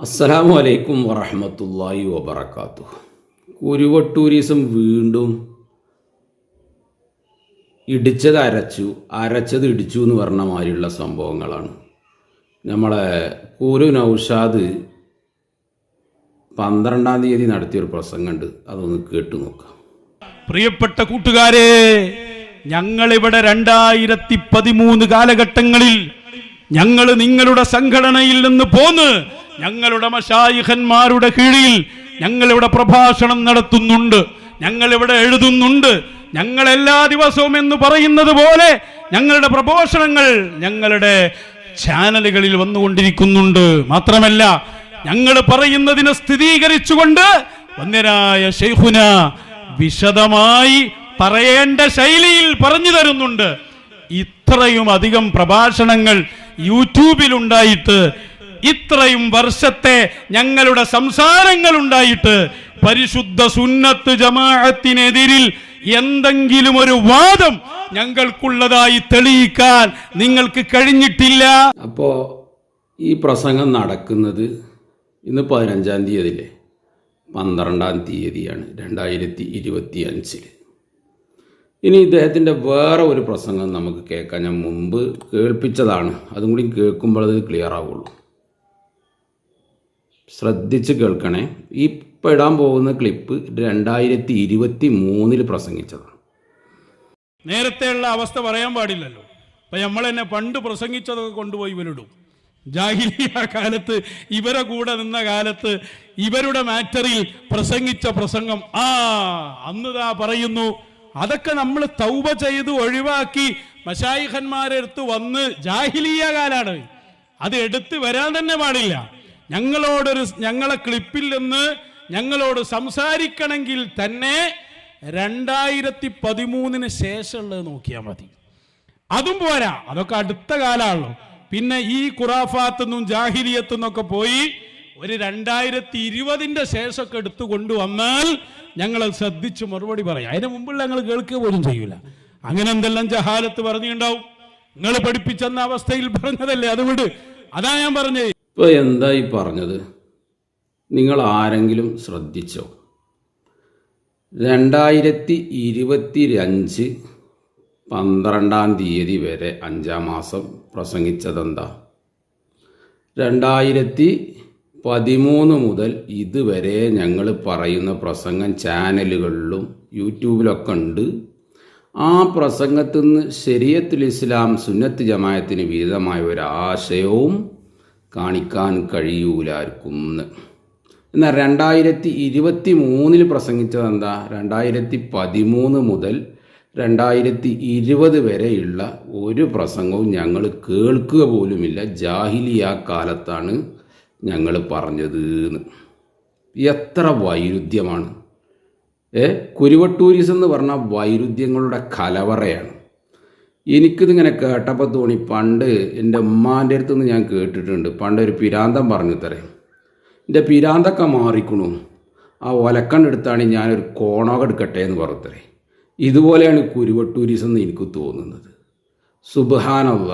അസ്സലാമു അലൈക്കും വറഹമത്തല്ലാഹി വബർക്കാത്തു കുരുവ ടൂറിസം വീണ്ടും ഇടിച്ചത് അരച്ചു അരച്ചത് ഇടിച്ചു എന്ന് പറഞ്ഞ മാതിരിയുള്ള സംഭവങ്ങളാണ്. നമ്മളെ കുരു നൗഷാദ് പന്ത്രണ്ടാം തീയതി നടത്തിയൊരു പ്രസംഗമുണ്ട് അതൊന്ന് കേട്ടു നോക്കാം. പ്രിയപ്പെട്ട കൂട്ടുകാരെ ഞങ്ങളിവിടെ രണ്ടായിരത്തി പതിമൂന്ന് കാലഘട്ടങ്ങളിൽ ഞങ്ങൾ നിങ്ങളുടെ സംഘടനയിൽ നിന്ന് പോന്ന് ഞങ്ങളുടെ മഷായിഹന്മാരുടെ കീഴിൽ ഞങ്ങളിവിടെ പ്രഭാഷണം നടത്തുന്നുണ്ട്. ഞങ്ങളിവിടെ എഴുതുന്നുണ്ട്. ഞങ്ങൾ എല്ലാ ദിവസവും എന്ന് പറയുന്നത് പോലെ ഞങ്ങളുടെ പ്രഭാഷണങ്ങൾ ഞങ്ങളുടെ ചാനലുകളിൽ വന്നുകൊണ്ടിരിക്കുന്നുണ്ട്. മാത്രമല്ല ഞങ്ങൾ പറയുന്നതിനെ സ്ഥിരീകരിച്ചുകൊണ്ട് വന്യരായ ഷെയ്ഖുന വിശദമായി പറയേണ്ട ശൈലിയിൽ പറഞ്ഞു തരുന്നുണ്ട്. ഇത്രയും അധികം പ്രഭാഷണങ്ങൾ യൂട്യൂബിലുണ്ടായിട്ട് ഇത്രയും വർഷത്തെ ഞങ്ങളുടെ സംസാരങ്ങൾ ഉണ്ടായിട്ട് പരിശുദ്ധ സുന്നത്ത് ജമാഅത്തിനെതിരിൽ എന്തെങ്കിലും ഒരു വാദം ഞങ്ങൾക്കുള്ളതായി തെളിയിക്കാൻ നിങ്ങൾക്ക് കഴിഞ്ഞിട്ടില്ല. അപ്പോ ഈ പ്രസംഗം നടക്കുന്നത് ഇന്ന് പതിനഞ്ചാം തീയതിയിലെ പന്ത്രണ്ടാം തീയതിയാണ് രണ്ടായിരത്തി ഇരുപത്തി അഞ്ചിൽ ഇനി ഇദ്ദേഹത്തിന്റെ വേറെ ഒരു പ്രസംഗം നമുക്ക് കേൾക്കാൻ ഞാൻ മുമ്പ് കേൾപ്പിച്ചതാണ്. അതും കൂടി കേൾക്കുമ്പോൾ അത് ക്ലിയർ ആവുള്ളൂ. ശ്രദ്ധിച്ച് കേൾക്കണേ. ഈ ഇപ്പം ഇടാൻ പോകുന്ന ക്ലിപ്പ് രണ്ടായിരത്തി ഇരുപത്തി മൂന്നിൽ പ്രസംഗിച്ചതാണ്. നേരത്തെയുള്ള അവസ്ഥ പറയാൻ പാടില്ലല്ലോ. അപ്പൊ നമ്മൾ തന്നെ പണ്ട് പ്രസംഗിച്ചതൊക്കെ കൊണ്ടുപോയി ഇവരിടും. ജാഹിലിയ കാലത്ത് ഇവരെ കൂടെ നിന്ന കാലത്ത് ഇവരുടെ മാറ്ററിൽ പ്രസംഗിച്ച പ്രസംഗം ആ അന്ന് താ പറയുന്നു അതൊക്കെ നമ്മൾ തൗബ ചെയ്ത് ഒഴിവാക്കി മഷായിഖന്മാരെ അടുത്ത് വന്ന് ജാഹിലിയ കാലാണ്. അത് എടുത്ത് വരാൻ തന്നെ പാടില്ല. ഞങ്ങളോടൊരു ഞങ്ങളെ ക്ലിപ്പിൽ നിന്ന് ഞങ്ങളോട് സംസാരിക്കണമെങ്കിൽ തന്നെ രണ്ടായിരത്തി പതിമൂന്നിന് ശേഷമുള്ളത് നോക്കിയാൽ മതി. അതും പോരാ. അതൊക്കെ അടുത്ത കാലമാണല്ലോ. പിന്നെ ഈ ഖുറാഫാത്തുനിന്നും ജാഹിരിയത്തുനിന്നൊക്കെ പോയി ഒരു രണ്ടായിരത്തി ഇരുപതിന്റെ ശേഷമൊക്കെ എടുത്തു കൊണ്ടുവന്നാൽ ഞങ്ങൾ ശ്രദ്ധിച്ച് മറുപടി പറയാം. അതിന് മുമ്പുള്ള ഞങ്ങൾ കേൾക്കുക പോലും ചെയ്യൂല. അങ്ങനെ എന്തെല്ലാം ജഹാലത്ത് പറഞ്ഞിട്ടുണ്ടാവും? നിങ്ങൾ പഠിപ്പിച്ചെന്ന അവസ്ഥയിൽ പറഞ്ഞതല്ലേ? അത് വിട്. അതാ ഞാൻ പറഞ്ഞത്. ഇപ്പോൾ എന്താ ഈ പറഞ്ഞത്? നിങ്ങൾ ആരെങ്കിലും ശ്രദ്ധിച്ചോ? രണ്ടായിരത്തി ഇരുപത്തി അഞ്ച് പന്ത്രണ്ടാം തീയതി വരെ അഞ്ചാം മാസം പ്രസംഗിച്ചതെന്താ? രണ്ടായിരത്തി പതിമൂന്ന് മുതൽ ഇതുവരെ ഞങ്ങൾ പറയുന്ന പ്രസംഗം ചാനലുകളിലും യൂട്യൂബിലൊക്കെ ഉണ്ട്. ആ പ്രസംഗത്തിൽ നിന്ന് ശരീരത്തിൽ ഇസ്ലാം സുന്നത്ത് ജമായത്തിന് വിഹിതമായ ഒരു ആശയവും കാണിക്കാൻ കഴിയൂലാർക്കും എന്ന് എന്നാൽ രണ്ടായിരത്തി ഇരുപത്തി മൂന്നിൽ പ്രസംഗിച്ചത് എന്താ രണ്ടായിരത്തി പതിമൂന്ന് മുതൽ രണ്ടായിരത്തി ഇരുപത് വരെയുള്ള ഒരു പ്രസംഗവും ഞങ്ങൾ കേൾക്കുക പോലുമില്ല. ജാഹിലിയ കാലത്താണ് ഞങ്ങൾ പറഞ്ഞത് എന്ന് എത്ര വൈരുദ്ധ്യമാണ്. ഏ? കുരുവട്ടൂരിസം എന്ന് പറഞ്ഞാൽ വൈരുദ്ധ്യങ്ങളുടെ കലവറയാണ്. എനിക്കിതിങ്ങനെ കേട്ടപ്പോൾ തോന്നി പണ്ട് എന്റെ ഉമ്മാന്റെ അടുത്ത് നിന്ന് ഞാൻ കേട്ടിട്ടുണ്ട്. പണ്ട് ഒരു പിരാന്തം പറഞ്ഞു തരേ എന്റെ പിരാന്തൊക്കെ മാറിക്കണു. ആ ഒലക്കണ്ണെടുത്താണ് ഞാനൊരു കോണോക എടുക്കട്ടെ എന്ന് പറഞ്ഞത്രേ ഇതുപോലെയാണ് കുരുവട്ടൂരിസം എന്ന് എനിക്ക് തോന്നുന്നത്. സുബാനവ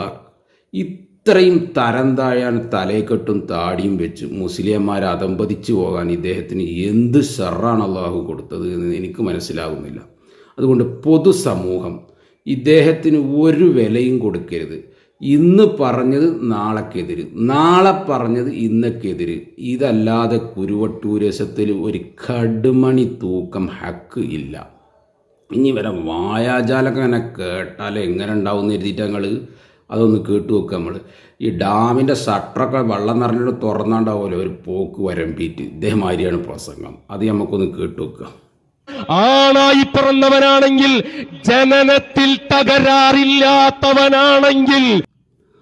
ഇത്രയും തരം താഴാൻ തലയെക്കെട്ടും താടിയും വെച്ച് മുസ്ലിംമാരെ അതമ്പതിച്ചു പോകാൻ ഇദ്ദേഹത്തിന് എന്ത് ഷെറാണ് അള്ളാഹു കൊടുത്തത് എന്ന് എനിക്ക് മനസ്സിലാകുന്നില്ല. അതുകൊണ്ട് പൊതുസമൂഹം ഇദ്ദേഹത്തിന് ഒരു വിലയും കൊടുക്കരുത്. ഇന്ന് പറഞ്ഞത് നാളെക്കെതിര്. നാളെ പറഞ്ഞത് ഇന്നക്കെതിര്. ഇതല്ലാതെ കുരുവട്ടൂരസത്തിൽ ഒരു കടുമണി തൂക്കം ഹക്ക് ഇല്ല. ഇനി വരെ വായാജാലൊക്കെ അങ്ങനെ കേട്ടാൽ എങ്ങനെ ഉണ്ടാവും എന്ന് എഴുതിയിട്ട് ഞങ്ങൾ അതൊന്ന് കേട്ടു വെക്കുക നമ്മൾ ഈ ഡാമിന്റെ ഷട്ടറൊക്കെ വെള്ളം നിറഞ്ഞിട്ട് തുറന്നാണ്ടാവുമല്ലോ ഒരു പോക്ക് വരമ്പീറ്റ്. ഇതേമാതിരിയാണ് പ്രസംഗം. അത് നമുക്കൊന്ന് കേട്ടു വെക്കുക ആണായി പിറന്നവനാണെങ്കിൽ ജനനത്തിൽ തകരാറില്ലാത്തവനാണെങ്കിൽ.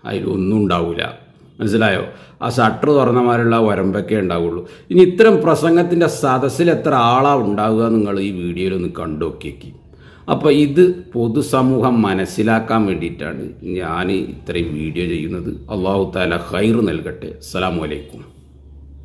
അതിലൊന്നും ഉണ്ടാവില്ല മനസ്സിലായോ? ആ ഷട്ടർ തുറന്നമാരുള്ള വരമ്പൊക്കെ ഉണ്ടാവുള്ളൂ. ഇനി ഇത്തരം പ്രസംഗത്തിന്റെ സദസ്സിൽ എത്ര ആളാ ഉണ്ടാവുക നിങ്ങൾ ഈ വീഡിയോയിൽ ഒന്ന് കണ്ടുനോക്കിയേക്കി അപ്പോൾ ഇത് പൊതുസമൂഹം മനസ്സിലാക്കാൻ വേണ്ടിയിട്ടാണ് ഞാൻ ഇത്രയും വീഡിയോ ചെയ്യുന്നത്. അള്ളാഹു താല ഹൈർ നൽകട്ടെ. അസ്സാം അലൈക്കും.